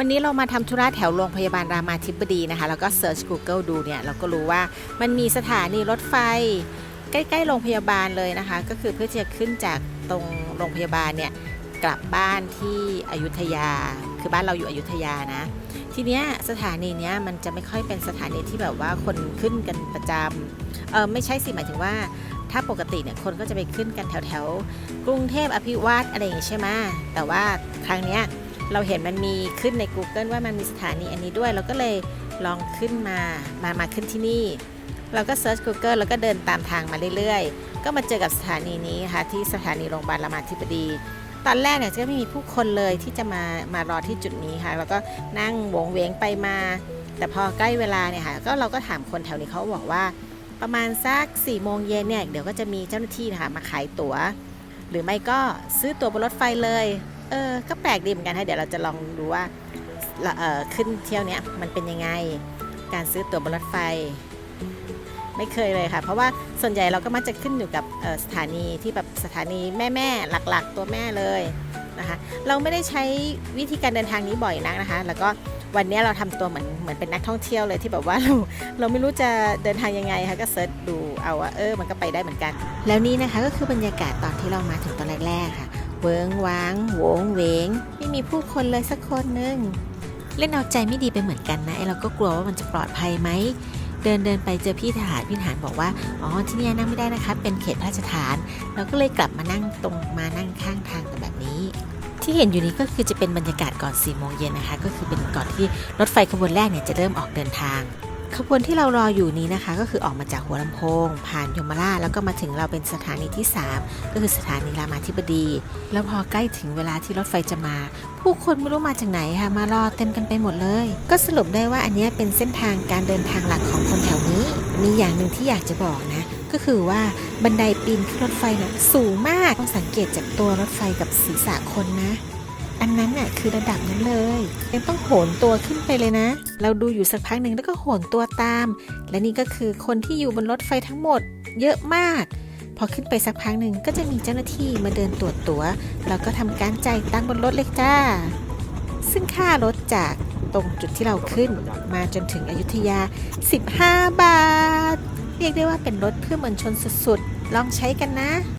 วันนี้เรามาทำธุระแถวโรงพยาบาลรามาธิบดีนะคะ แล้วก็เซิร์ช Google ดูเนี่ย เราก็รู้ว่ามันมีสถานีรถไฟ ใกล้ๆโรงพยาบาลเลยนะคะ ก็คือเพื่อที่จะขึ้นจากตรงโรงพยาบาลเนี่ย กลับบ้านที่อยุธยา คือบ้านเราอยู่อยุธยานะ ทีเนี้ยสถานีเนี้ยมันจะไม่ค่อยเป็นสถานีที่แบบว่าคนขึ้นกันประจำเออไม่ใช่สิหมายถึงว่าถ้าปกติเนี่ยคนก็จะไปขึ้นกันแถวแถวๆกรุงเทพอภิวัตอะไรอย่างงี้ใช่ไหมแต่ว่าครั้งเนี้ย เราเห็นมันมีขึ้นใน Google ว่ามันมีสถานีอันนี้ด้วย เราก็เลยลองขึ้นมามามาขึ้นที่นี่ เราก็เซิร์ช Google แล้วก็เดินตามทางมาเรื่อยๆ ก็มาเจอกับสถานีนี้ค่ะที่สถานีโรงพยาบาลรามาธิบดี ตอนแรกเนี่ยจะไม่มีผู้คนเลยที่จะมามารอที่จุดนี้ค่ะ แล้วก็นั่งวงเวงไปมา แต่พอใกล้เวลาเนี่ยค่ะก็เราก็ถามคนแถวนี้เขาบอกว่า ประมาณสัก4ี่โมงเย็นเนี่ยเดี๋ยวก็จะมีเจ้าหน้าที่นะคะมาขายตั๋ว หรือไม่ก็ซื้อตั๋วบนรถไฟเลย เออ ก็แปลกดีเหมือนกันค่ะเดี๋ยวเราจะลองดูว่าเออขึ้นเที่ยวเนี้ยมันเป็นยังไง การซื้อตั๋วบนรถไฟ ไม่เคยเลยค่ะ เพราะว่าส่วนใหญ่เราก็มักจะขึ้นอยู่กับสถานีที่แบบสถานีแม่แม่ๆหลักๆ ตัวแม่เลยนะคะ เราไม่ได้ใช้วิธีการเดินทางนี้บ่อยนักนะคะ แล้วก็วันนี้เราทำตัวเหมือนเหมือนเป็นนักท่องเที่ยวเลยที่แบบว่าเราเราไม่รู้จะเดินทางยังไงค่ะก็เซิร์ชดูเอาว่าเออมันก็ไปได้เหมือนกัน แล้วนี่นะคะก็คือบรรยากาศตอนที่เรามาถึงตอนแรกๆค่ะ เวิงว้างโหวงเวง ไม่มีผู้คนเลยสักคนหนึ่งเล่นเอาใจไม่ดีไปเหมือนกันนะไอเราก็กลัวว่ามันจะปลอดภัยไหมเดินเดินไปเจอพี่ทหารพี่ทหารบอกว่าอ๋อที่นี่นั่งไม่ได้นะคะเป็นเขตพระราชฐาน เราก็เลยกลับมานั่งตรงมานั่งข้างทางแต่แบบนี้ ที่เห็นอยู่นี้ก็คือจะเป็นบรรยากาศก่อน4ี่โมงเย็นนะคะ ก็คือเป็นก่อนที่รถไฟขบวนแรกเนี่ยจะเริ่มออกเดินทาง ขบวนที่เรารออยู่นี้นะคะ ก็คือออกมาจากหัวลำโพง ผ่านยมราชแล้วก็มาถึงเราเป็นสถานีที่ 3 ก็คือสถานีรามาธิบดี แล้วพอใกล้ถึงเวลาที่รถไฟจะมา ผู้คนไม่รู้มาจากไหนค่ะมารอเต็มกันไปหมดเลย ก็สรุปได้ว่าอันนี้เป็นเส้นทางการเดินทางหลักของคนแถวนี้ มีอย่างหนึ่งที่อยากจะบอกนะ ก็คือว่าบันไดปีนขึ้นรถไฟน่ะสูงมากต้องสังเกตจากตัวรถไฟกับศีรษะคนนะ อันนั้นน่ะคือระดับนั้นเลยยังต้องโหนตัวขึ้นไปเลยนะ เราดูอยู่สักพักหนึ่งแล้วก็โหนตัวตาม และนี่ก็คือคนที่อยู่บนรถไฟทั้งหมดเยอะมาก พอขึ้นไปสักพักหนึ่งก็จะมีเจ้าหน้าที่มาเดินตรวจตัว๋วแล้วก็ทำการจ่ายตังค์บนรถเลยจ้า ซึ่งค่ารถจากตรงจุดที่เราขึ้นมาจนถึงอยุธยา 15 บาท เรียกได้ว่าเป็นรถเพื่อมวลชนสุดๆ ลองใช้กันนะ